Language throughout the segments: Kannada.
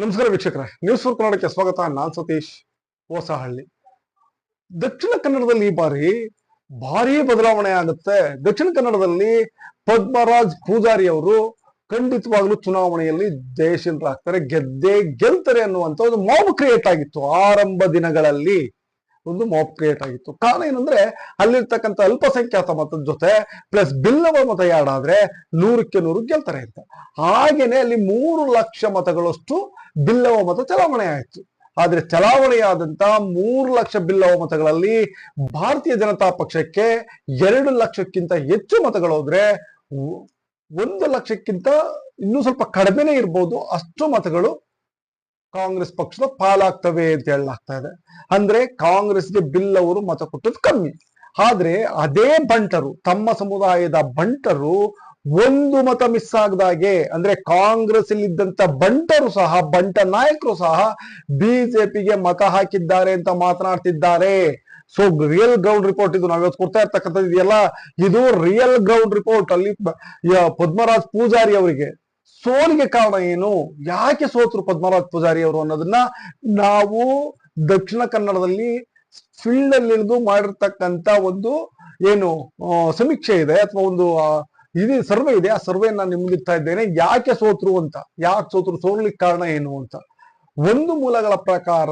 ನಮಸ್ಕಾರ ವೀಕ್ಷಕರೇ ನ್ಯೂಸ್ ಫೋರ್ ಕನ್ನಡಕ್ಕೆ ಸ್ವಾಗತ. ನಾನ್ ಸತೀಶ್ ಹೊಸಹಳ್ಳಿ. ದಕ್ಷಿಣ ಕನ್ನಡದಲ್ಲಿ ಈ ಬಾರಿ ಭಾರಿ ಬದಲಾವಣೆ ಆಗುತ್ತೆ. ದಕ್ಷಿಣ ಕನ್ನಡದಲ್ಲಿ ಪದ್ಮರಾಜ್ ಪೂಜಾರಿ ಅವರು ಖಂಡಿತವಾಗ್ಲೂ ಚುನಾವಣೆಯಲ್ಲಿ ಜಯಶೀಲರಾಗ್ತಾರೆ, ಗೆದ್ದೇ ಗೆಲ್ತಾರೆ ಅನ್ನುವಂತ ಒಂದು ಮಾಬ್ ಕ್ರಿಯೇಟ್ ಆಗಿತ್ತು. ಆರಂಭ ದಿನಗಳಲ್ಲಿ ಒಂದು ಮಾಪ್ ಕ್ರಿಯೇಟ್ ಆಗಿತ್ತು. ಕಾರಣ ಏನಂದ್ರೆ, ಅಲ್ಲಿರ್ತಕ್ಕಂಥ ಅಲ್ಪಸಂಖ್ಯಾತ ಮತದ ಜೊತೆ ಪ್ಲಸ್ ಬಿಲ್ಲವ ಮತ ಯಾಡಾದ್ರೆ ನೂರಕ್ಕೆ ನೂರು ಗೆಲ್ತಾರೆ ಅಂತ. ಹಾಗೇನೆ ಅಲ್ಲಿ ಮೂರು ಲಕ್ಷ ಮತಗಳಷ್ಟು ಬಿಲ್ಲವ ಮತ ಚಲಾವಣೆ ಆಯಿತು. ಆದ್ರೆ ಚಲಾವಣೆಯಾದಂತ ಮೂರು ಲಕ್ಷ ಬಿಲ್ಲವ ಮತಗಳಲ್ಲಿ ಭಾರತೀಯ ಜನತಾ ಪಕ್ಷಕ್ಕೆ ಎರಡು ಲಕ್ಷಕ್ಕಿಂತ ಹೆಚ್ಚು ಮತಗಳು ಹೋದ್ರೆ ಒಂದು ಲಕ್ಷಕ್ಕಿಂತ ಇನ್ನೂ ಸ್ವಲ್ಪ ಕಡಿಮೆನೇ ಇರ್ಬೋದು. ಅಷ್ಟು ಮತಗಳು ಕಾಂಗ್ರೆಸ್ ಪಕ್ಷದ ಪಾಲಾಗ್ತವೆ ಅಂತ ಹೇಳಲಾಗ್ತಾ ಇದೆ. ಅಂದ್ರೆ ಕಾಂಗ್ರೆಸ್ಗೆ ಬಿಲ್ ಅವರು ಮತ ಕೊಟ್ಟದ್ದು ಕಮ್ಮಿ. ಆದ್ರೆ ಅದೇ ಬಂಟರು, ತಮ್ಮ ಸಮುದಾಯದ ಬಂಟರು ಒಂದು ಮತ ಮಿಸ್ ಆಗದಾಗೆ ಅಂದ್ರೆ ಕಾಂಗ್ರೆಸ್ ಇದ್ದಂತ ಬಂಟರು ಸಹ, ಬಂಟ ನಾಯಕರು ಸಹ ಬಿಜೆಪಿಗೆ ಮತ ಹಾಕಿದ್ದಾರೆ ಅಂತ ಮಾತನಾಡ್ತಿದ್ದಾರೆ. ಸೊ ರಿಯಲ್ ಗ್ರೌಂಡ್ ರಿಪೋರ್ಟ್ ಇದು. ನಾವ್ ಇವತ್ತು ಕೊಡ್ತಾ ಇರ್ತಕ್ಕಂಥದ್ದು ಇದೆಯಲ್ಲ? ಇದು ರಿಯಲ್ ಗ್ರೌಂಡ್ ರಿಪೋರ್ಟ್ ಅಲ್ಲಿ ಪದ್ಮರಾಜ್ ಪೂಜಾರಿ ಅವರಿಗೆ. ಸೋಲಿಗೆ ಕಾರಣ ಏನು? ಯಾಕೆ ಸೋತರು ಪದ್ಮರಾಜ್ ಪೂಜಾರಿ ಅವರು ಅನ್ನೋದನ್ನ ನಾವು ದಕ್ಷಿಣ ಕನ್ನಡದಲ್ಲಿ ಫೀಲ್ಡ್ ಅಲ್ಲಿ ಇಳಿದು ಮಾಡಿರ್ತಕ್ಕಂತ ಒಂದು ಏನು ಸಮೀಕ್ಷೆ ಇದೆ ಅಥವಾ ಒಂದು ಇದು ಸರ್ವೆ ಇದೆ. ಆ ಸರ್ವೆ ನಾನು ನಿಮ್ಗೆ ಇಡ್ತಾ ಇದ್ದೇನೆ. ಯಾಕೆ ಸೋತರು ಅಂತ? ಯಾಕೆ ಸೋತ್ರು? ಸೋಲಿಕ್ಕೆ ಕಾರಣ ಏನು ಅಂತ. ಒಂದು ಮೂಲಗಳ ಪ್ರಕಾರ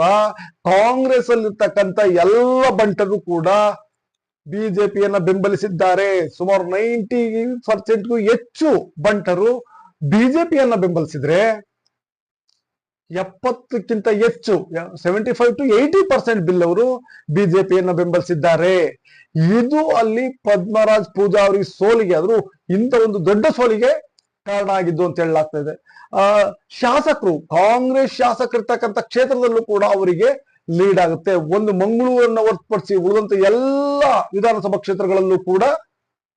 ಕಾಂಗ್ರೆಸ್ ಅಲ್ಲಿರ್ತಕ್ಕಂಥ ಎಲ್ಲ ಬಂಟರು ಕೂಡ ಬಿಜೆಪಿಯನ್ನ ಬೆಂಬಲಿಸಿದ್ದಾರೆ. ಸುಮಾರು ನೈಂಟಿ ಪರ್ಸೆಂಟ್ಗೂ ಹೆಚ್ಚು ಬಂಟರು ಬಿಜೆಪಿಯನ್ನ ಬೆಂಬಲಿಸಿದ್ರೆ ಎಪ್ಪತ್ತಕ್ಕಿಂತ ಹೆಚ್ಚು seventy five to eighty percent bill ಅವರು ಬಿಜೆಪಿಯನ್ನ ಬೆಂಬಲಿಸಿದ್ದಾರೆ. ಇದು ಅಲ್ಲಿ ಪದ್ಮರಾಜ್ ಪೂಜಾ ಅವರಿಗೆ ಸೋಲಿಗೆ, ಆದ್ರೂ ಇಂಥ ಒಂದು ದೊಡ್ಡ ಸೋಲಿಗೆ ಕಾರಣ ಆಗಿದ್ದು ಅಂತ ಹೇಳಲಾಗ್ತಾ ಇದೆ. ಆ, ಶಾಸಕರು, ಕಾಂಗ್ರೆಸ್ ಶಾಸಕರಿರ್ತಕ್ಕಂಥ ಕ್ಷೇತ್ರದಲ್ಲೂ ಕೂಡ ಅವರಿಗೆ ಲೀಡ್ ಆಗುತ್ತೆ. ಒಂದು ಮಂಗಳೂರನ್ನ ಹೊರತುಪಡಿಸಿ ಉಳಿದಂತ ಎಲ್ಲ ವಿಧಾನಸಭಾ ಕ್ಷೇತ್ರಗಳಲ್ಲೂ ಕೂಡ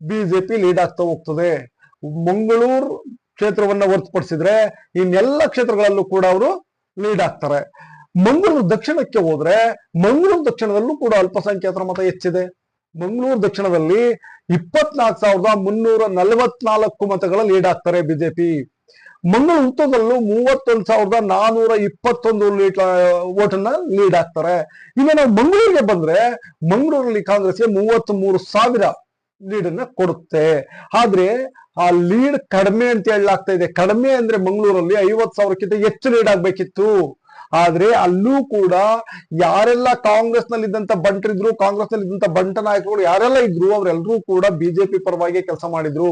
ಬಿಜೆಪಿ ಲೀಡ್ ಆಗ್ತಾ ಹೋಗ್ತದೆ. ಮಂಗಳೂರು ಕ್ಷೇತ್ರವನ್ನ ಹೊರತುಪಡಿಸಿದ್ರೆ ಇನ್ನೆಲ್ಲ ಕ್ಷೇತ್ರಗಳಲ್ಲೂ ಕೂಡ ಅವರು ಲೀಡ್ ಆಗ್ತಾರೆ. ಮಂಗಳೂರು ದಕ್ಷಿಣಕ್ಕೆ ಹೋದ್ರೆ ಮಂಗಳೂರು ದಕ್ಷಿಣದಲ್ಲೂ ಕೂಡ ಅಲ್ಪಸಂಖ್ಯಾತರ ಮತ ಹೆಚ್ಚಿದೆ. ಮಂಗಳೂರು ದಕ್ಷಿಣದಲ್ಲಿ ಇಪ್ಪತ್ನಾಲ್ಕು ಸಾವಿರದ ಮುನ್ನೂರ ನಲವತ್ನಾಲ್ಕು ಮತಗಳ ಲೀಡ್ ಆಗ್ತಾರೆ ಬಿಜೆಪಿ. ಮಂಗಳೂರು ಉತ್ತರದಲ್ಲೂ ಮೂವತ್ತೊಂದು ಸಾವಿರದ ನಾನೂರ ಇಪ್ಪತ್ತೊಂದು ಲೀಡ್ ಓಟನ್ನ ಲೀಡ್ ಆಗ್ತಾರೆ. ಇನ್ನು ನಾವು ಮಂಗಳೂರಿಗೆ ಬಂದ್ರೆ ಮಂಗಳೂರಲ್ಲಿ ಕಾಂಗ್ರೆಸ್ಗೆ ಮೂವತ್ತ್ ಮೂರು ಸಾವಿರ ಲೀಡ್ ಅನ್ನ ಕೊಡುತ್ತೆ. ಆದ್ರೆ ಆ ಲೀಡ್ ಕಡಿಮೆ ಅಂತ ಹೇಳಲಾಗ್ತಾ ಇದೆ. ಕಡಿಮೆ ಅಂದ್ರೆ ಮಂಗಳೂರಲ್ಲಿ ಐವತ್ ಸಾವಿರಕ್ಕಿಂತ ಹೆಚ್ಚು ಲೀಡ್ ಆಗ್ಬೇಕಿತ್ತು. ಆದ್ರೆ ಅಲ್ಲೂ ಕೂಡ ಯಾರೆಲ್ಲ ಕಾಂಗ್ರೆಸ್ನಲ್ಲಿ ಇದ್ದಂತ ಬಂಟರಿದ್ರು ಕಾಂಗ್ರೆಸ್ನಲ್ಲಿ ಇದ್ದಂತ ಬಂಟ ನಾಯಕರು ಯಾರೆಲ್ಲ ಇದ್ರು ಅವರೆಲ್ಲರೂ ಕೂಡ ಬಿಜೆಪಿ ಪರವಾಗಿ ಕೆಲಸ ಮಾಡಿದ್ರು.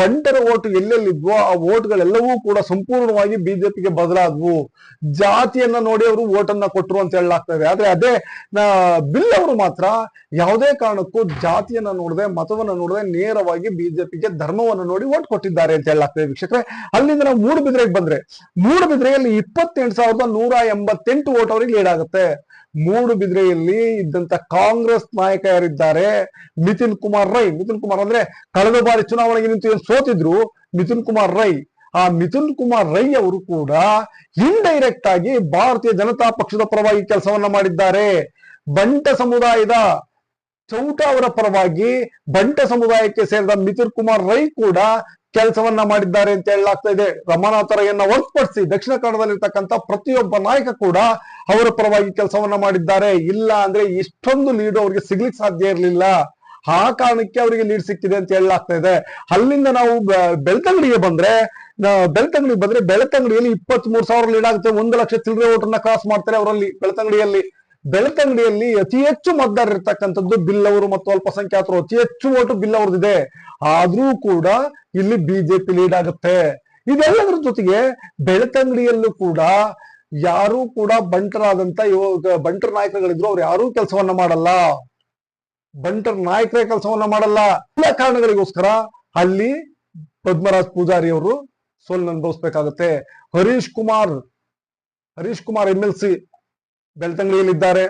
ಬಂಟರ ಓಟು ಎಲ್ಲೆಲ್ಲಿದ್ವೋ ಆ ಓಟ್ಗಳೆಲ್ಲವೂ ಕೂಡ ಸಂಪೂರ್ಣವಾಗಿ ಬಿಜೆಪಿಗೆ ಬದಲಾದ್ವು. ಜಾತಿಯನ್ನ ನೋಡಿ ಅವರು ಓಟನ್ನ ಕೊಟ್ರು ಅಂತ ಹೇಳಲಾಗ್ತಾ ಇದೆ. ಆದ್ರೆ ಅದೇ ಬಿಲ್ ಅವರು ಮಾತ್ರ ಯಾವುದೇ ಕಾರಣಕ್ಕೂ ಜಾತಿಯನ್ನ ನೋಡದೆ, ಮತವನ್ನ ನೋಡದೆ ನೇರವಾಗಿ ಬಿಜೆಪಿಗೆ ಧರ್ಮವನ್ನು ನೋಡಿ ಓಟ್ ಕೊಟ್ಟಿದ್ದಾರೆ ಅಂತ ಹೇಳಲಾಗ್ತದೆ ವೀಕ್ಷಕರೇ, ಅಲ್ಲಿಂದ ನಾವು ಮೂಡುಬಿದ್ರೆಗೆ ಬಂದ್ರೆ, ಮೂಡುಬಿದ್ರೆಯಲ್ಲಿ ಇಪ್ಪತ್ತೆಂಟು ಸಾವಿರದ ನೂರ ಎಂಬತ್ತೆಂಟು ಓಟ್ ಅವರಿಗೆ ಲೀಡ್ ಆಗುತ್ತೆ. ಮೂಡುಬಿದ್ರೆಯಲ್ಲಿ ಇದ್ದಂತ ಕಾಂಗ್ರೆಸ್ ನಾಯಕ ಯಾರಿದ್ದಾರೆ? ನಿತಿನ್ ಕುಮಾರ್ ರೈ. ನಿತಿನ್ ಕುಮಾರ್ ಅಂದ್ರೆ ಕಳೆದ ಬಾರಿ ಚುನಾವಣೆಗೆ ನಿಂತು ಸೋತಿದ್ರು? ನಿತಿನ್ ಕುಮಾರ್ ರೈ. ಆ ಮಿಥುನ್ ಕುಮಾರ್ ರೈ ಅವರು ಕೂಡ ಇಂಡೈರೆಕ್ಟ್ ಆಗಿ ಭಾರತೀಯ ಜನತಾ ಪಕ್ಷದ ಪರವಾಗಿ ಕೆಲಸವನ್ನ ಮಾಡಿದ್ದಾರೆ. ಬಂಟ ಸಮುದಾಯದ ಚೌಟ ಅವರ ಪರವಾಗಿ ಬಂಟ ಸಮುದಾಯಕ್ಕೆ ಸೇರಿದ ಮಿಥುನ್ ಕುಮಾರ್ ರೈ ಕೂಡ ಕೆಲಸವನ್ನ ಮಾಡಿದ್ದಾರೆ ಅಂತ ಹೇಳಲಾಗ್ತಾ ಇದೆ. ರಮಾನಾಥರಯ್ಯನ್ನ ಹೊರತುಪಡಿಸಿ ದಕ್ಷಿಣ ಕನ್ನಡದಲ್ಲಿರ್ತಕ್ಕಂಥ ಪ್ರತಿಯೊಬ್ಬ ನಾಯಕ ಕೂಡ ಅವರ ಪರವಾಗಿ ಕೆಲಸವನ್ನ ಮಾಡಿದ್ದಾರೆ. ಇಲ್ಲ ಅಂದ್ರೆ ಇಷ್ಟೊಂದು ಲೀಡ್ ಅವರಿಗೆ ಸಿಗ್ಲಿಕ್ಕೆ ಸಾಧ್ಯ ಇರಲಿಲ್ಲ. ಆ ಕಾರಣಕ್ಕೆ ಅವರಿಗೆ ಲೀಡ್ ಸಿಕ್ಕಿದೆ ಅಂತ ಹೇಳಲಾಗ್ತಾ ಇದೆ. ಅಲ್ಲಿಂದ ನಾವು ಬೆಳ್ತಂಗಡಿಗೆ ಬಂದ್ರೆ ಬೆಳ್ತಂಗಡಿ ಬಂದ್ರೆ ಬೆಳ್ತಂಗಡಿಯಲ್ಲಿ ಇಪ್ಪತ್ತ್ ಮೂರು ಸಾವಿರ ಲೀಡ್ ಆಗುತ್ತೆ. ಒಂದು ಲಕ್ಷ ಚಿಲ್ಲರೆ ಓಟನ್ನ ಕ್ರಾಸ್ ಮಾಡ್ತಾರೆ ಅವರಲ್ಲಿ, ಬೆಳ್ತಂಗಡಿಯಲ್ಲಿ. ಬೆಳ್ತಂಗಡಿಯಲ್ಲಿ ಅತಿ ಹೆಚ್ಚು ಮತದಾರರು ಇರ್ತಕ್ಕಂಥದ್ದು ಬಿಲ್ ಅವರು ಮತ್ತು ಅಲ್ಪಸಂಖ್ಯಾತರು. ಅತಿ ಹೆಚ್ಚು ಓಟು ಬಿಲ್ ಅವ್ರದ್ದಿದೆ ಆದ್ರೂ ಕೂಡ ಇಲ್ಲಿ ಬಿಜೆಪಿ ಲೀಡ್ ಆಗುತ್ತೆ. ಇದೆಲ್ಲದರ ಜೊತೆಗೆ ಬೆಳ್ತಂಗಡಿಯಲ್ಲೂ ಕೂಡ ಯಾರು ಕೂಡ ಬಂಟರಾದಂತ ಇವಾಗ ಬಂಟರ್ ನಾಯಕರುಗಳಿದ್ರು. ಅವ್ರು ಯಾರೂ ಕೆಲಸವನ್ನ ಮಾಡಲ್ಲ. ಬಂಟರ್ ನಾಯಕರೇ ಕೆಲಸವನ್ನ ಮಾಡಲ್ಲ. ಎಲ್ಲ ಕಾರಣಗಳಿಗೋಸ್ಕರ ಅಲ್ಲಿ ಪದ್ಮರಾಜ್ ಪೂಜಾರಿ ಅವರು ಸೋಲನ್ನು ಅನುಭವಿಸ್ಬೇಕಾಗತ್ತೆ. Harish Kumar Harish Kumar M L C ಬೆಳ್ತಂಗಡಿಯಲ್ಲಿದ್ದಾರೆ.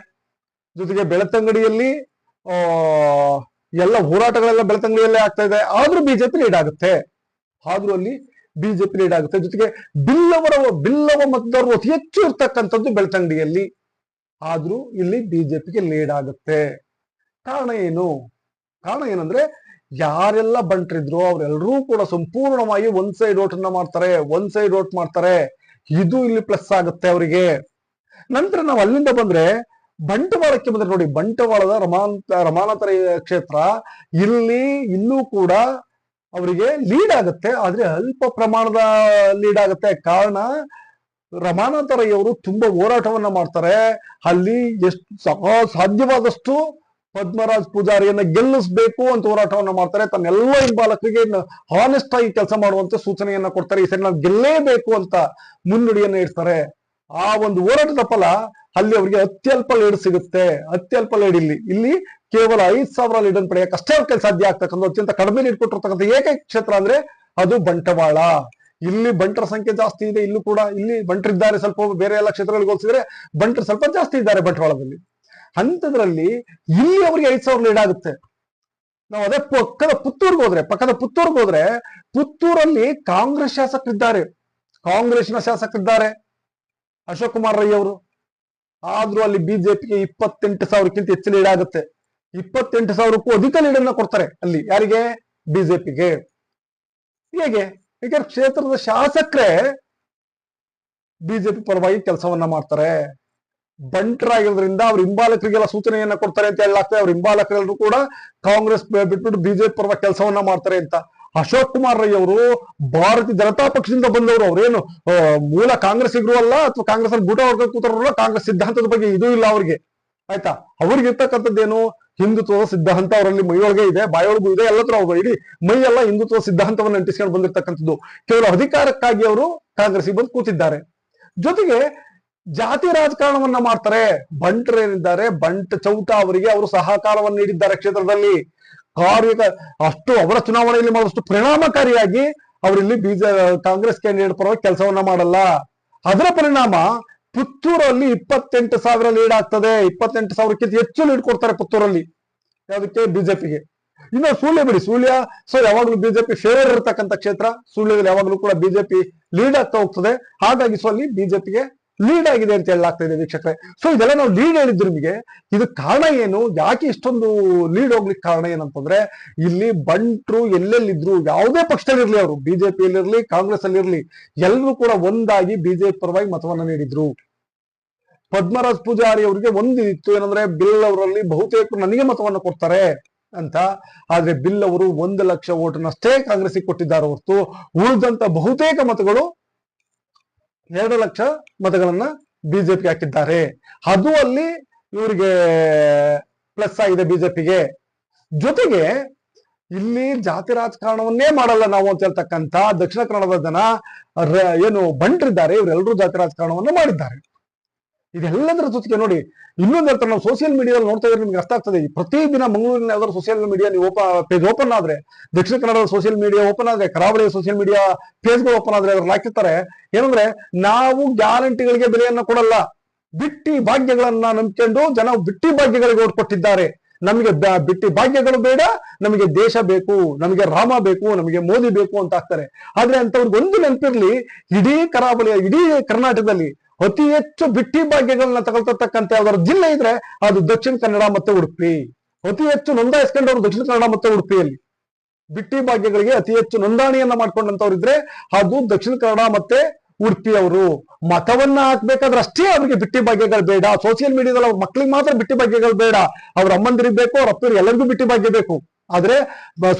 ಜೊತೆಗೆ ಬೆಳತಂಗಡಿಯಲ್ಲಿ ಎಲ್ಲ ಹೋರಾಟಗಳೆಲ್ಲ ಬೆಳತಂಗಡಿಯಲ್ಲೇ ಆಗ್ತಾ ಇದೆ. ಆದ್ರೂ ಬಿಜೆಪಿ ಲೀಡ್ ಆಗುತ್ತೆ. ಆದ್ರೂ ಅಲ್ಲಿ ಬಿಜೆಪಿ ಲೀಡ್ ಆಗುತ್ತೆ. ಜೊತೆಗೆ ಬಿಲ್ಲವರ, ಬಿಲ್ಲವ ಮತದಾರರು ಅತಿ ಹೆಚ್ಚು ಇರ್ತಕ್ಕಂಥದ್ದು ಬೆಳ್ತಂಗಡಿಯಲ್ಲಿ. ಆದ್ರೂ ಇಲ್ಲಿ ಬಿಜೆಪಿಗೆ ಲೀಡ್ ಆಗುತ್ತೆ. ಕಾರಣ ಏನು? ಕಾರಣ ಏನಂದ್ರೆ ಯಾರೆಲ್ಲ ಬಂಟ್ರಿದ್ರು ಅವರೆಲ್ಲರೂ ಕೂಡ ಸಂಪೂರ್ಣವಾಗಿ ಒಂದ್ ಸೈಡ್ ಓಟ್ ಅನ್ನ ಮಾಡ್ತಾರೆ. ಒಂದ್ ಸೈಡ್ ಓಟ್ ಮಾಡ್ತಾರೆ. ಇದು ಇಲ್ಲಿ ಪ್ಲಸ್ ಆಗುತ್ತೆ ಅವರಿಗೆ. ನಂತರ ನಾವು ಅಲ್ಲಿಂದ ಬಂದ್ರೆ ಬಂಟವಾಳಕ್ಕೆ ಬಂದ್ರೆ ನೋಡಿ, ಬಂಟವಾಳದ ರಮಾಂತ, ರಮಾನಾತರ ಕ್ಷೇತ್ರ ಇಲ್ಲಿ ಇನ್ನೂ ಕೂಡ ಅವರಿಗೆ ಲೀಡ್ ಆಗುತ್ತೆ. ಆದ್ರೆ ಅಲ್ಪ ಪ್ರಮಾಣದ ಲೀಡ್ ಆಗುತ್ತೆ. ಕಾರಣ ರಮಾನಾಥರಯ್ಯವರು ತುಂಬಾ ಹೋರಾಟವನ್ನ ಮಾಡ್ತಾರೆ. ಅಲ್ಲಿ ಎಷ್ಟು ಸಾಧ್ಯವಾದಷ್ಟು ಪದ್ಮರಾಜ್ ಪೂಜಾರಿಯನ್ನ ಗೆಲ್ಲಿಸ್ಬೇಕು ಅಂತ ಹೋರಾಟವನ್ನ ಮಾಡ್ತಾರೆ. ತನ್ನೆಲ್ಲ ಹಿಂಬಾಲಕರಿಗೆ ಹಾನೆಸ್ಟ್ ಆಗಿ ಕೆಲಸ ಮಾಡುವಂತ ಸೂಚನೆಯನ್ನ ಕೊಡ್ತಾರೆ. ಈ ಸರಿ ನಾವು ಗೆಲ್ಲೇಬೇಕು ಅಂತ ಮುನ್ನುಡಿಯನ್ನ ಇಡ್ತಾರೆ. ಆ ಒಂದು ಹೋರಾಟದ ಫಲ ಅಲ್ಲಿ ಅವರಿಗೆ ಅತ್ಯಲ್ಪ ಲೀಡ್ ಸಿಗುತ್ತೆ. ಅತ್ಯಲ್ಪ ಲೀಡ್ ಇಲ್ಲಿ. ಇಲ್ಲಿ ಕೇವಲ ಐದು ಸಾವಿರ ಲೀಡ್ ಅನ್ನು ಪಡೆಯಕ್ಕೆ ಅಷ್ಟೇ ಅವ್ರಿಗೆ ಸಾಧ್ಯ ಆಗ್ತಕ್ಕಂಥ, ಅತ್ಯಂತ ಕಡಿಮೆ ಲೀಡ್ ಕೊಟ್ಟಿರ್ತಕ್ಕಂಥ ಏಕೈಕ ಕ್ಷೇತ್ರ ಅಂದ್ರೆ ಅದು ಬಂಟವಾಳ. ಇಲ್ಲಿ ಬಂಟರ ಸಂಖ್ಯೆ ಜಾಸ್ತಿ ಇದೆ, ಇಲ್ಲೂ ಕೂಡ. ಇಲ್ಲಿ ಬಂಟರಿದ್ದಾರೆ ಸ್ವಲ್ಪ ಬೇರೆ ಎಲ್ಲ ಕ್ಷೇತ್ರಗಳಿಗೆ ಹೋಲಿಸಿದ್ರೆ ಬಂಟರು ಸ್ವಲ್ಪ ಜಾಸ್ತಿ ಇದ್ದಾರೆ ಬಂಟವಾಳದಲ್ಲಿ. ಅಂಥದ್ರಲ್ಲಿ ಇಲ್ಲಿ ಅವರಿಗೆ ಐದ್ ಸಾವಿರ ಲೀಡ್ ಆಗುತ್ತೆ. ನಾವು ಅದೇ ಪಕ್ಕದ ಪುತ್ತೂರ್ಗೆ ಹೋದ್ರೆ, ಪಕ್ಕದ ಪುತ್ತೂರ್ಗೆ ಹೋದ್ರೆ ಪುತ್ತೂರಲ್ಲಿ ಕಾಂಗ್ರೆಸ್ ಶಾಸಕರಿದ್ದಾರೆ. ಕಾಂಗ್ರೆಸ್ನ ಶಾಸಕರಿದ್ದಾರೆ. ಅಶೋಕ್ ಕುಮಾರ್ ರೈ ಅವರು ಆದ್ರೂ ಅಲ್ಲಿ ಬಿಜೆಪಿಗೆ ಇಪ್ಪತ್ತೆಂಟು ಸಾವಿರಕ್ಕಿಂತ ಹೆಚ್ಚು ಲೀಡ್ ಆಗುತ್ತೆ. ಇಪ್ಪತ್ತೆಂಟು ಸಾವಿರಕ್ಕೂ ಅಧಿಕ ಲೀಡ್ ಅನ್ನ ಕೊಡ್ತಾರೆ ಅಲ್ಲಿ. ಯಾರಿಗೆ? ಬಿಜೆಪಿಗೆ. ಹೇಗೆ? ಯಾಕಂದ್ರೆ ಕ್ಷೇತ್ರದ ಶಾಸಕರೇ ಬಿಜೆಪಿ ಪರವಾಗಿ ಕೆಲಸವನ್ನ ಮಾಡ್ತಾರೆ. ಬಂಟರಾಗಿರೋದ್ರಿಂದ ಅವ್ರ ಹಿಂಬಾಲಕರಿಗೆಲ್ಲ ಸೂಚನೆಯನ್ನ ಕೊಡ್ತಾರೆ ಅಂತ ಹೇಳಲಾಗ್ತದೆ. ಅವ್ರ ಹಿಂಬಾಲಕರೆಲ್ಲರೂ ಕೂಡ ಕಾಂಗ್ರೆಸ್ ಬಿಟ್ಬಿಟ್ಟು ಬಿಜೆಪಿ ಪರವಾಗಿ ಕೆಲಸವನ್ನ ಮಾಡ್ತಾರೆ ಅಂತ. ಅಶೋಕ್ ಕುಮಾರ್ ರೈ ಅವರು ಭಾರತೀಯ ಜನತಾ ಪಕ್ಷದಿಂದ ಬಂದವರು ಅವ್ರೇನು ಮೂಲ ಕಾಂಗ್ರೆಸ್ಸಿಗರು ಅಲ್ಲ ಅಥವಾ ಕಾಂಗ್ರೆಸ್ ಅಲ್ಲಿ ಬೂಟ ವರ್ಗ ಕೂತರಲ್ಲ, ಕಾಂಗ್ರೆಸ್ ಸಿದ್ಧಾಂತದ ಬಗ್ಗೆ ಇದು ಇಲ್ಲ ಅವ್ರಿಗೆ. ಆಯ್ತಾ? ಅವ್ರಿಗೆ ಇರ್ತಕ್ಕಂಥದ್ದೇನು ಹಿಂದುತ್ವದ ಸಿದ್ಧಾಂತ ಅವರಲ್ಲಿ ಮೈಯೊಳಗೆ ಇದೆ, ಬಾಯೊಳಗೂ ಇದೆ ಎಲ್ಲತ್ರ ಅವ್ರು ಇಡೀ ಮೈ ಎಲ್ಲ ಹಿಂದುತ್ವ ಸಿದ್ಧಾಂತವನ್ನು ಅಂಟಿಸ್ಕೊಂಡು ಬಂದಿರತಕ್ಕಂಥದ್ದು. ಕೇವಲ ಅಧಿಕಾರಕ್ಕಾಗಿ ಅವರು ಕಾಂಗ್ರೆಸ್ಗೆ ಬಂದು ಕೂತಿದ್ದಾರೆ. ಜೊತೆಗೆ ಜಾತಿ ರಾಜಕಾರಣವನ್ನ ಮಾಡ್ತಾರೆ. ಬಂಟರೇನಿದ್ದಾರೆ ಬಂಟ್ ಚೌಟ ಅವರಿಗೆ ಅವರು ಸಹಕಾರವನ್ನು ನೀಡಿದ್ದಾರೆ ಕ್ಷೇತ್ರದಲ್ಲಿ. ಕಾರ್ಯ ಅಷ್ಟು ಅವರ ಚುನಾವಣೆಯಲ್ಲಿ ಮಾಡುವಷ್ಟು ಪರಿಣಾಮಕಾರಿಯಾಗಿ ಅವರಿಲ್ಲಿ ಬಿಜೆ, ಕಾಂಗ್ರೆಸ್ ಕ್ಯಾಂಡಿಡೇಟ್ ಪರವಾಗಿ ಕೆಲಸವನ್ನ ಮಾಡಲ್ಲ. ಅದರ ಪರಿಣಾಮ ಪುತ್ತೂರಲ್ಲಿ ಇಪ್ಪತ್ತೆಂಟು ಸಾವಿರ ಲೀಡ್ ಆಗ್ತದೆ. ಇಪ್ಪತ್ತೆಂಟು ಸಾವಿರಕ್ಕಿಂತ ಹೆಚ್ಚು ಲೀಡ್ ಕೊಡ್ತಾರೆ ಪುತ್ತೂರಲ್ಲಿ. ಯಾವುದಕ್ಕೆ? ಬಿಜೆಪಿಗೆ. ಇನ್ನು ಸುಳ್ಯ ಬಿಡಿ, ಸುಳ್ಯ. ಸೊ ಯಾವಾಗಲೂ ಬಿಜೆಪಿ ಫೇವರ್ ಇರತಕ್ಕಂಥ ಕ್ಷೇತ್ರ, ಸುಳ್ಯದಲ್ಲಿ ಯಾವಾಗಲೂ ಕೂಡ ಬಿಜೆಪಿ ಲೀಡ್ ಆಗ್ತಾ ಹೋಗ್ತದೆ. ಹಾಗಾಗಿ ಸೊ ಅಲ್ಲಿ ಬಿಜೆಪಿಗೆ ಲೀಡ್ ಆಗಿದೆ ಅಂತ ಹೇಳಲಾಗ್ತಾ ಇದೆ ವೀಕ್ಷಕರೇ. ಸೊ ಇದೆಲ್ಲ ನಾವು ಲೀಡ್ ಹೇಳಿದ್ರು ನಿಮಗೆ, ಇದು ಕಾರಣ ಏನು? ಯಾಕೆ ಇಷ್ಟೊಂದು ಲೀಡ್ ಹೋಗ್ಲಿಕ್ಕೆ ಕಾರಣ ಏನಂತಂದ್ರೆ ಇಲ್ಲಿ ಬಂಟ್ರು ಎಲ್ಲೆಲ್ಲಿದ್ರು, ಯಾವುದೇ ಪಕ್ಷದಲ್ಲಿರ್ಲಿ ಅವರು ಬಿಜೆಪಿಯಲ್ಲಿರ್ಲಿ ಕಾಂಗ್ರೆಸ್ ಅಲ್ಲಿ ಅಲ್ಲಿರ್ಲಿ ಎಲ್ಲರೂ ಕೂಡ ಒಂದಾಗಿ ಬಿಜೆಪಿ ಪರವಾಗಿ ಮತವನ್ನ ನೀಡಿದ್ರು. ಪದ್ಮರಾಜ್ ಪೂಜಾರಿ ಅವರಿಗೆ ಒಂದು ಇತ್ತು ಏನಂದ್ರೆ ಬಿಲ್ ಅವರಲ್ಲಿ ಬಹುತೇಕ ನನಗೆ ಮತವನ್ನು ಕೊಡ್ತಾರೆ ಅಂತ. ಆದ್ರೆ ಬಿಲ್ ಅವರು ಒಂದು ಲಕ್ಷ ಓಟನ್ನಷ್ಟೇ ಕಾಂಗ್ರೆಸ್ಗೆ ಕೊಟ್ಟಿದ್ದಾರೆ ಹೊರತು ಉಳಿದಂತ ಬಹುತೇಕ ಮತಗಳು ಎರಡು ಲಕ್ಷ ಮತಗಳನ್ನ ಬಿಜೆಪಿ ಹಾಕಿದ್ದಾರೆ. ಅದು ಅಲ್ಲಿ ಇವರಿಗೆ ಪ್ಲಸ್ ಆಗಿದೆ ಬಿಜೆಪಿಗೆ ಜೊತೆಗೆ ಇಲ್ಲಿ ಜಾತಿ ರಾಜಕಾರಣವನ್ನೇ ಮಾಡಲ್ಲ ನಾವು ಅಂತ ಹೇಳ್ತಕ್ಕಂತ ದಕ್ಷಿಣ ಕನ್ನಡದ ಜನ ಏನು ಬಂಟ್ರಿದ್ದಾರೆ ಇವರೆಲ್ಲರೂ ಜಾತಿ ರಾಜಕಾರಣವನ್ನು ಮಾಡಿದ್ದಾರೆ. ಇದೆಲ್ಲದರ ಜೊತೆಗೆ ನೋಡಿ, ಇನ್ನೊಂದು ಹೇಳ್ತಾರೆ, ನಾವು ಸೋಷಿಯಲ್ ಮೀಡಿಯಾದಲ್ಲಿ ನೋಡ್ತಾ ಇದ್ರೆ ನಿಮ್ಗೆ ಅರ್ಥ ಆಗ್ತದೆ. ಪ್ರತಿ ದಿನ ಮಂಗಳೂರಿನ ಯಾವ್ದಾದ್ರು ಸೋಷಿಯಲ್ ಮೀಡಿಯಾ ನೀವು ಪೇಜ್ ಓಪನ್ ಆದ್ರೆ, ದಕ್ಷಿಣ ಕನ್ನಡದ ಸೋಷಿಯಲ್ ಮೀಡಿಯಾ ಓಪನ್ ಆದ್ರೆ, ಕರಾವಳಿಯ ಸೋಷಿಯಲ್ ಮೀಡಿಯಾ ಪೇಜ್ಗಳು ಓಪನ್ ಆದ್ರೆ ಅದ್ರಲ್ಲಿ ಹಾಕಿರ್ತಾರೆ. ಏನಂದ್ರೆ, ನಾವು ಗ್ಯಾರಂಟಿಗಳಿಗೆ ಬೆಲೆಯನ್ನ ಕೊಡಲ್ಲ. ಬಿಟ್ಟಿ ಭಾಗ್ಯಗಳನ್ನ ನಂಬಿಕೊಂಡು ಜನ ಬಿಟ್ಟಿ ಭಾಗ್ಯಗಳಿಗೆ ಓಟ್ ಕೊಟ್ಟಿದ್ದಾರೆ. ನಮಗೆ ಬಿಟ್ಟಿ ಭಾಗ್ಯಗಳು ಬೇಡ, ನಮಗೆ ದೇಶ ಬೇಕು, ನಮಗೆ ರಾಮ ಬೇಕು, ನಮಗೆ ಮೋದಿ ಬೇಕು ಅಂತ ಆಗ್ತಾರೆ ಆದ್ರೆ ಅಂತವ್ರಿಗೆ ಒಂದು ನೆನಪಿರ್ಲಿ, ಇಡೀ ಕರಾವಳಿಯ, ಇಡೀ ಕರ್ನಾಟಕದಲ್ಲಿ ಅತಿ ಹೆಚ್ಚು ಬಿಟ್ಟಿ ಭಾಗ್ಯಗಳನ್ನ ತಗೊಳ್ತಕ್ಕಂತ ಯಾವ್ದಾದ್ರು ಜಿಲ್ಲೆ ಇದ್ರೆ ಅದು ದಕ್ಷಿಣ ಕನ್ನಡ ಮತ್ತೆ ಉಡುಪಿ. ಅತಿ ಹೆಚ್ಚು ನೋಂದಾಯಿಸ್ಕೊಂಡವ್ರು ದಕ್ಷಿಣ ಕನ್ನಡ ಮತ್ತೆ ಉಡುಪಿಯಲ್ಲಿ. ಬಿಟ್ಟಿ ಭಾಗ್ಯಗಳಿಗೆ ಅತಿ ಹೆಚ್ಚು ನೋಂದಣಿಯನ್ನ ಮಾಡ್ಕೊಂಡಂತವ್ರು ಇದ್ರೆ ಅದು ದಕ್ಷಿಣ ಕನ್ನಡ ಮತ್ತೆ ಉಡುಪಿ ಅವರು ಮತವನ್ನ ಹಾಕ್ಬೇಕಾದ್ರೆ ಅಷ್ಟೇ ಅವ್ರಿಗೆ ಬಿಟ್ಟಿ ಭಾಗ್ಯಗಳು ಬೇಡ. ಸೋಷಿಯಲ್ ಮೀಡಿಯಾದಲ್ಲಿ ಅವ್ರ ಮಕ್ಳಿಗೆ ಮಾತ್ರ ಬಿಟ್ಟಿ ಭಾಗ್ಯಗಳು ಬೇಡ. ಅವ್ರ ಅಮ್ಮಂದಿರಿಗೆ ಬೇಕು, ಅವ್ರ ಅಪ್ಪರಿಗೆ ಎಲ್ಲರಿಗೂ ಬಿಟ್ಟಿ ಭಾಗ್ಯ ಬೇಕು. ಆದ್ರೆ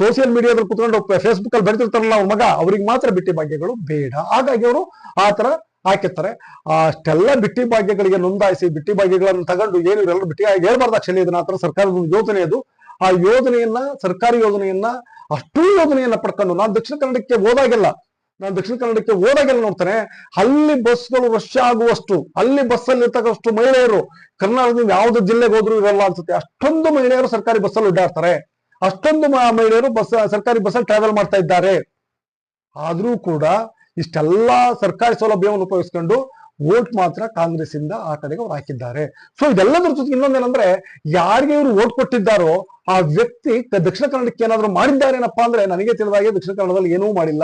ಸೋಷಿಯಲ್ ಮೀಡಿಯಾದಲ್ಲಿ ಕುತ್ಕೊಂಡು ಫೇಸ್ಬುಕ್ ಅಲ್ಲಿ ಬರ್ತಿರ್ತಾರಲ್ಲ ಅವ್ರ ಮಗ, ಅವ್ರಿಗೆ ಮಾತ್ರ ಬಿಟ್ಟಿ ಭಾಗ್ಯಗಳು ಬೇಡ. ಹಾಗಾಗಿ ಅವರು ಆತರ ಹಾಕಿರ್ತಾರೆ. ಅಷ್ಟೆಲ್ಲ ಬಿಟ್ಟಿ ಭಾಗ್ಯಗಳಿಗೆ ನೋಂದಾಯಿಸಿ, ಬಿಟ್ಟಿ ಭಾಗ್ಯಗಳನ್ನು ತಗೊಂಡು ಏನು ಇವರೆಲ್ಲರೂ ಬಿಟ್ಟಿ ಹೇಳ್ಬಾರ್ದು ಆಕ್ಚುಲಿ, ಇದನ್ನ ಆತರ ಸರ್ಕಾರದ ಯೋಜನೆ ಅದು. ಆ ಯೋಜನೆಯನ್ನ, ಸರ್ಕಾರಿ ಯೋಜನೆಯನ್ನ, ಅಷ್ಟು ಯೋಜನೆಯನ್ನ ಪಡ್ಕೊಂಡು, ನಾನು ದಕ್ಷಿಣ ಕನ್ನಡಕ್ಕೆ ಹೋದಾಗೆಲ್ಲ, ನಾನು ದಕ್ಷಿಣ ಕನ್ನಡಕ್ಕೆ ಹೋದಾಗೆಲ್ಲ ನೋಡ್ತಾನೆ, ಅಲ್ಲಿ ಬಸ್ಗಳು ರಶ್ ಆಗುವಷ್ಟು, ಅಲ್ಲಿ ಬಸ್ ಅಲ್ಲಿ ಇರ್ತಕ್ಕಷ್ಟು ಮಹಿಳೆಯರು ಕರ್ನಾಟಕದಿಂದ ಯಾವ್ದು ಜಿಲ್ಲೆಗೆ ಹೋದ್ರು ಇರಲ್ಲ ಅನ್ಸುತ್ತೆ. ಅಷ್ಟೊಂದು ಮಹಿಳೆಯರು ಸರ್ಕಾರಿ ಬಸ್ಸಲ್ಲಿ ಓಡಾಡ್ತಾರೆ. ಅಷ್ಟೊಂದು ಮಹಿಳೆಯರು ಬಸ್, ಸರ್ಕಾರಿ ಬಸ್ಸಲ್ಲಿ ಟ್ರಾವೆಲ್ ಮಾಡ್ತಾ ಇದ್ದಾರೆ. ಆದ್ರೂ ಕೂಡ ಇಷ್ಟೆಲ್ಲಾ ಸರ್ಕಾರಿ ಸೌಲಭ್ಯವನ್ನು ಉಪಯೋಗಿಸ್ಕೊಂಡು ವೋಟ್ ಮಾತ್ರ ಕಾಂಗ್ರೆಸ್ ಇಂದ ಆ ಕಡೆಗೆ ಅವ್ರು ಹಾಕಿದ್ದಾರೆ. ಸೊ ಇದೆಲ್ಲದ್ರ ಜೊತೆಗೆ ಇನ್ನೊಂದೇನಂದ್ರೆ, ಯಾರಿಗೆ ಇವರು ವೋಟ್ ಕೊಟ್ಟಿದ್ದಾರೋ, ಆ ವ್ಯಕ್ತಿ ದಕ್ಷಿಣ ಕನ್ನಡಕ್ಕೆ ಏನಾದ್ರು ಮಾಡಿದ್ದಾರೇನಪ್ಪಾ ಅಂದ್ರೆ, ನನಗೆ ತಿಳಿದಾಗೆ ದಕ್ಷಿಣ ಕನ್ನಡದಲ್ಲಿ ಏನೂ ಮಾಡಿಲ್ಲ.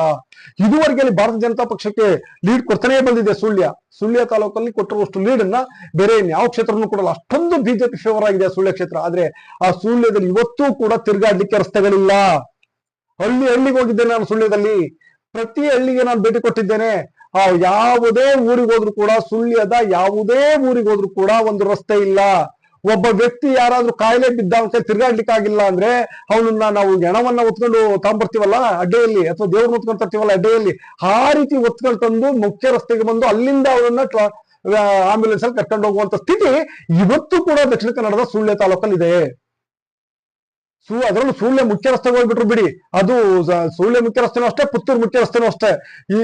ಇದುವರೆಗೆ ಅಲ್ಲಿ ಭಾರತ ಜನತಾ ಪಕ್ಷಕ್ಕೆ ಲೀಡ್ ಕೊಡ್ತಾನೆ ಬಂದಿದೆ ಸುಳ್ಯ. ಸುಳ್ಯ ತಾಲೂಕಲ್ಲಿ ಕೊಟ್ಟಿರುವಷ್ಟು ಲೀಡ್ ಅನ್ನ ಬೇರೆ ಯಾವ ಕ್ಷೇತ್ರನೂ ಕೊಡಲ್ಲ. ಅಷ್ಟೊಂದು ಬಿಜೆಪಿ ಫೇವರ್ ಆಗಿದೆ ಸುಳ್ಯ ಕ್ಷೇತ್ರ. ಆದ್ರೆ ಆ ಸುಳ್ಯದಲ್ಲಿ ಇವತ್ತೂ ಕೂಡ ತಿರುಗಾಡ್ಲಿಕ್ಕೆ ರಸ್ತೆಗಳಿಲ್ಲ ಹಳ್ಳಿ ಹಳ್ಳಿಗೆ ಹೋಗಿದ್ದೇನೆ ನಾನು ಸುಳ್ಯದಲ್ಲಿ. ಪ್ರತಿ ಹಳ್ಳಿಗೆ ನಾನು ಭೇಟಿ ಕೊಟ್ಟಿದ್ದೇನೆ. ಆ ಯಾವುದೇ ಊರಿಗೆ ಹೋದ್ರು ಕೂಡ ಸುಳ್ಯದ ಯಾವುದೇ ಊರಿಗೆ ಹೋದ್ರು ಕೂಡ ಒಂದು ರಸ್ತೆ ಇಲ್ಲ. ಒಬ್ಬ ವ್ಯಕ್ತಿ ಯಾರಾದ್ರೂ ಕಾಯಿಲೆ ಬಿದ್ದ ಅಂತ ಕೈ ತಿರ್ಗಾಡ್ಲಿಕ್ಕೆ ಆಗಿಲ್ಲ ಅಂದ್ರೆ ಅವನನ್ನ ನಾವು ಹೆಣವನ್ನ ಹೊತ್ಕೊಂಡು ತಗೊಂಡ್ಬರ್ತೀವಲ್ಲ ಅಡ್ಡೆಯಲ್ಲಿ ಅಥವಾ ದೇವ್ರನ್ನ ಹೊತ್ಕೊಂಡು ತರ್ತೀವಲ್ಲ ಅಡ್ಡೆಯಲ್ಲಿ, ಆ ರೀತಿ ಹೊತ್ಕೊಂಡು ತಂದು ಮುಖ್ಯ ರಸ್ತೆಗೆ ಬಂದು ಅಲ್ಲಿಂದ ಅವರನ್ನ ಆಂಬ್ಯುಲೆನ್ಸ್ ಅಲ್ಲಿ ಕರ್ಕೊಂಡು ಹೋಗುವಂತ ಸ್ಥಿತಿ ಇವತ್ತು ಕೂಡ ದಕ್ಷಿಣ ಕನ್ನಡದ ಸುಳ್ಯ ತಾಲೂಕಲ್ಲಿ ಇದೆ ಸು ಅದರಲ್ಲೂ ಸೂಳ್ಯ ಮುಖ್ಯ ರಸ್ತೆ ಹೋಗ್ಬಿಟ್ರು ಬಿಡಿ. ಅದು ಸೂಳ್ಯ ಮುಖ್ಯ ರಸ್ತೆನೂ ಅಷ್ಟೇ, ಪುತ್ತೂರು ಮುಖ್ಯ ರಸ್ತೆನೂ ಅಷ್ಟೇ. ಈ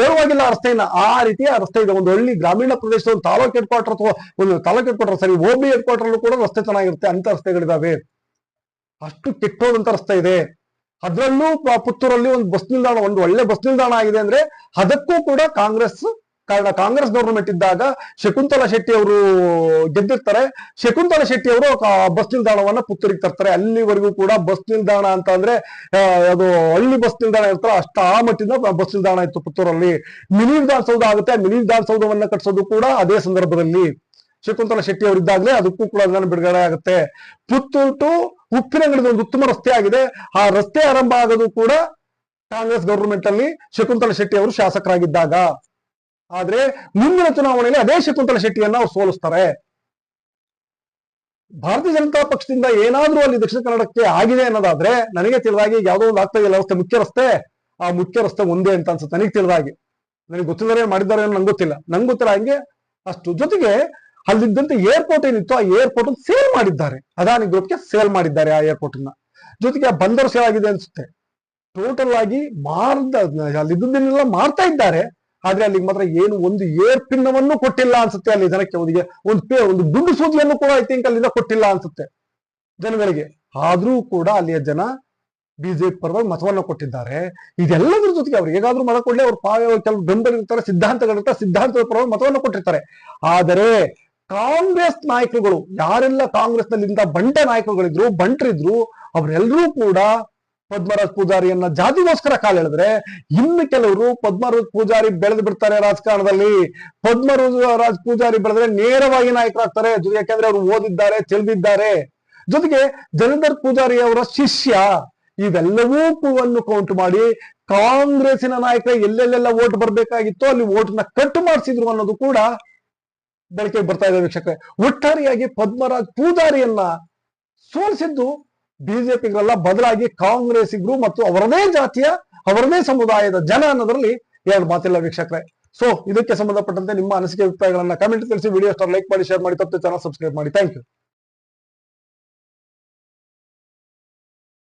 ಹೇಳುವಾಗಿಲ್ಲ ರಸ್ತೆಯನ್ನ. ಆ ರೀತಿಯ ರಸ್ತೆ ಇದೆ. ಒಂದು ಹಳ್ಳಿ ಗ್ರಾಮೀಣ ಪ್ರದೇಶದ ಒಂದು ತಾಲೂಕ್ ಹೆಡ್ ಕ್ವಾರ್ಟರ್ ಅಥವಾ ಒಂದು ತಾಲೂಕ್ ಹೆಡ್ ಕ್ವಾರ್ಟರ್ ಸರಿ ಓಬಿ ಹೆಡ್ ಕ್ವಾರ್ಟರ್ ಕೂಡ ರಸ್ತೆ ಚೆನ್ನಾಗಿರುತ್ತೆ. ಅಂತ ರಸ್ತೆಗಳಿದಾವೆ. ಅಷ್ಟು ಕೆಟ್ಟೋದಂತ ರಸ್ತೆ ಇದೆ. ಅದರಲ್ಲೂ ಪುತ್ತೂರಲ್ಲಿ ಒಂದು ಬಸ್ ನಿಲ್ದಾಣ, ಒಂದು ಒಳ್ಳೆ ಬಸ್ ನಿಲ್ದಾಣ ಆಗಿದೆ ಅಂದ್ರೆ ಅದಕ್ಕೂ ಕೂಡ ಕಾಂಗ್ರೆಸ್ ಕಾರಣ ಕಾಂಗ್ರೆಸ್ ಗವರ್ನಮೆಂಟ್ ಇದ್ದಾಗ ಶಕುಂತಲಾ ಶೆಟ್ಟಿ ಅವರು ಗೆದ್ದಿರ್ತಾರೆ. ಶಕುಂತಲಾ ಶೆಟ್ಟಿ ಅವರು ಬಸ್ ನಿಲ್ದಾಣವನ್ನ ಪುತ್ತೂರಿಗೆ ತರ್ತಾರೆ. ಅಲ್ಲಿವರೆಗೂ ಕೂಡ ಬಸ್ ನಿಲ್ದಾಣ ಅಂತ ಅಂದ್ರೆ ಅದು ಹಳ್ಳಿ ಬಸ್ ನಿಲ್ದಾಣ ಇರ್ತಾರೆ ಅಷ್ಟ ಆ ಮಟ್ಟಿಂದ ಬಸ್ ನಿಲ್ದಾಣ ಇತ್ತು ಪುತ್ತೂರಲ್ಲಿ. ಮಿನಿ ವಿಧಾನಸೌಧ ಆಗುತ್ತೆ. ಮಿನಿ ವಿಧಾನಸೌಧವನ್ನ ಕಟ್ಸೋದು ಕೂಡ ಅದೇ ಸಂದರ್ಭದಲ್ಲಿ. ಶಕುಂತಲಾ ಶೆಟ್ಟಿ ಅವರು ಇದ್ದಾಗಲೇ ಅದಕ್ಕೂ ಕೂಡ ಅನುದಾನ ಬಿಡುಗಡೆ ಆಗುತ್ತೆ. ಪುತ್ತೂರು ಟು ಉಪ್ಪಿನಂಗಡಿದ ಒಂದು ಉತ್ತಮ ರಸ್ತೆ ಆಗಿದೆ. ಆ ರಸ್ತೆ ಆರಂಭ ಆಗೋದು ಕೂಡ ಕಾಂಗ್ರೆಸ್ ಗವರ್ಮೆಂಟ್ ಅಲ್ಲಿ ಶಕುಂತಲಾ ಶೆಟ್ಟಿ ಅವರು ಶಾಸಕರಾಗಿದ್ದಾಗ. ಆದ್ರೆ ಮುಂದಿನ ಚುನಾವಣೆಯಲ್ಲಿ ಅದೇ ಶಕುಂತಲ ಶೆಟ್ಟಿಯನ್ನ ಅವ್ರು ಸೋಲಿಸ್ತಾರೆ. ಭಾರತೀಯ ಜನತಾ ಪಕ್ಷದಿಂದ ಏನಾದ್ರೂ ಅಲ್ಲಿ ದಕ್ಷಿಣ ಕನ್ನಡಕ್ಕೆ ಆಗಿದೆ ಅನ್ನೋದಾದ್ರೆ ನನಗೆ ತಿಳಿದಾಗಿ ಯಾವ್ದೋ ಒಂದು ಆಗ್ತಾ ಇಲ್ಲ ರಸ್ತೆ, ಮುಖ್ಯ ರಸ್ತೆ, ಆ ಮುಖ್ಯ ರಸ್ತೆ ಒಂದೇ ಅಂತ ಅನ್ಸುತ್ತೆ ನನಗೆ ತಿಳಿದಾಗಿ. ನನಗೆ ಗೊತ್ತಿಲ್ಲದೆ ಮಾಡಿದ್ದಾರೆ ಅನ್ನೋ ನಂಗೆ ಗೊತ್ತಿಲ್ಲ. ನಂಗೆ ಗೊತ್ತಿಲ್ಲ ಹಂಗೆ ಅಷ್ಟು ಜೊತೆಗೆ ಅಲ್ಲಿದ್ದಂತೆ ಏರ್ಪೋರ್ಟ್ ಏನಿತ್ತು ಆ ಏರ್ಪೋರ್ಟ್ ಸೇಲ್ ಮಾಡಿದ್ದಾರೆ. ಅದಾನಿ ಗ್ರೂಪ್ಗೆ ಸೇಲ್ ಮಾಡಿದ್ದಾರೆ ಆ ಏರ್ಪೋರ್ಟ್ನ ಜೊತೆಗೆ ಆ ಬಂದರು ಸೇಲ್ ಆಗಿದೆ ಅನ್ಸುತ್ತೆ. ಟೋಟಲ್ ಆಗಿ ಮಾರ್ದ ಅಲ್ಲಿದ್ದನ್ನೆಲ್ಲ ಮಾರ್ತಾ ಇದ್ದಾರೆ. ಆದ್ರೆ ಅಲ್ಲಿಗೆ ಮಾತ್ರ ಏನು ಒಂದು ಏರ್ ಪಿನ್ನವನ್ನು ಕೊಟ್ಟಿಲ್ಲ ಅನ್ಸುತ್ತೆ ಅಲ್ಲಿ ಜನಕ್ಕೆ ಅವರಿಗೆ ಒಂದು ಪೇ, ಒಂದು ಗುಂಡು ಸೂಜಿಯನ್ನು ಕೂಡ ಐ ತಿಂಕ್ ಅಲ್ಲಿಂದ ಕೊಟ್ಟಿಲ್ಲ ಅನ್ಸುತ್ತೆ ಜನಗಳಿಗೆ. ಆದ್ರೂ ಕೂಡ ಅಲ್ಲಿಯ ಜನ ಬಿಜೆಪಿ ಪರವಾಗಿ ಮತವನ್ನ ಕೊಟ್ಟಿದ್ದಾರೆ. ಇದೆಲ್ಲದ್ರ ಜೊತೆಗೆ ಅವ್ರು ಹೇಗಾದ್ರೂ ಮತ ಕೊಡ್ಲಿ ಅವ್ರು ಪಾವ ಕೆಲವು ಬೆಂಬಲಿರ್ತಾರೆ ಸಿದ್ಧಾಂತಗಳಿರ್ತಾರೆ ಸಿದ್ಧಾಂತದ ಪರವಾಗಿ ಮತವನ್ನ ಕೊಟ್ಟಿರ್ತಾರೆ. ಆದರೆ ಕಾಂಗ್ರೆಸ್ ನಾಯಕರುಗಳು, ಯಾರೆಲ್ಲ ಕಾಂಗ್ರೆಸ್ ನಲ್ಲಿಂದ ಬಂಟ ನಾಯಕರುಗಳಿದ್ರು, ಬಂಟರಿದ್ರು, ಅವರೆಲ್ಲರೂ ಕೂಡ ಪದ್ಮರಾಜ್ ಪೂಜಾರಿಯನ್ನ ಜಾತಿಗೋಸ್ಕರ ಕಾಲೆಳೆದ್ರೆ ಇನ್ನು ಕೆಲವರು ಪದ್ಮರಾಜ್ ಪೂಜಾರಿ ಬೆಳೆದು ಬಿಡ್ತಾರೆ ರಾಜಕಾರಣದಲ್ಲಿ. ಪದ್ಮರಾಜ್ ಪೂಜಾರಿ ಬೆಳೆದ್ರೆ ನೇರವಾಗಿ ನಾಯಕರಾಗ್ತಾರೆ. ಯಾಕೆಂದ್ರೆ ಅವರು ಓದಿದ್ದಾರೆ, ತಿಳಿದಿದ್ದಾರೆ. ಜೊತೆಗೆ ಜಲಂಧರ್ ಪೂಜಾರಿ ಅವರ ಶಿಷ್ಯ, ಇವೆಲ್ಲವೂ ಕೂವನ್ನು ಕೌಂಟ್ ಮಾಡಿ ಕಾಂಗ್ರೆಸ್ಸಿನ ನಾಯಕರ ಎಲ್ಲೆಲ್ಲೆಲ್ಲ ಓಟ್ ಬರ್ಬೇಕಾಗಿತ್ತು ಅಲ್ಲಿ ಓಟ್ನ ಕಟ್ ಮಾಡಿಸಿದ್ರು ಅನ್ನೋದು ಕೂಡ ಬೆಳಕಿಗೆ ಬರ್ತಾ ಇದೆ ವೀಕ್ಷಕರೇ. ಒಟ್ಟಾರೆಯಾಗಿ ಪದ್ಮರಾಜ್ ಪೂಜಾರಿಯನ್ನ ಸೋಲಿಸಿದ್ದು ಬಿಜೆಪಿಗರೆಲ್ಲ ಬದಲಾಗಿ ಕಾಂಗ್ರೆಸ್ಸಿಗರು ಮತ್ತು ಅವರದೇ ಜಾತಿಯ, ಅವರದೇ ಸಮುದಾಯದ ಜನ ಅನ್ನೋದ್ರಲ್ಲಿ ಎರಡು ಮಾತಿಲ್ಲ ವೀಕ್ಷಕರೇ. ಸೊ ಇದಕ್ಕೆ ಸಂಬಂಧಪಟ್ಟಂತೆ ನಿಮ್ಮ ಅನಿಸಿಕೆ, ಅಭಿಪ್ರಾಯಗಳನ್ನ ಕಮೆಂಟ್ ತಿಳಿಸಿ ವಿಡಿಯೋ ಲೈಕ್ ಮಾಡಿ ಶೇರ್ ಮಾಡಿ ತಪ್ಪು ಚಾನಲ್ ಸಬ್ಸ್ಕ್ರೈಬ್ ಮಾಡಿ. Thank you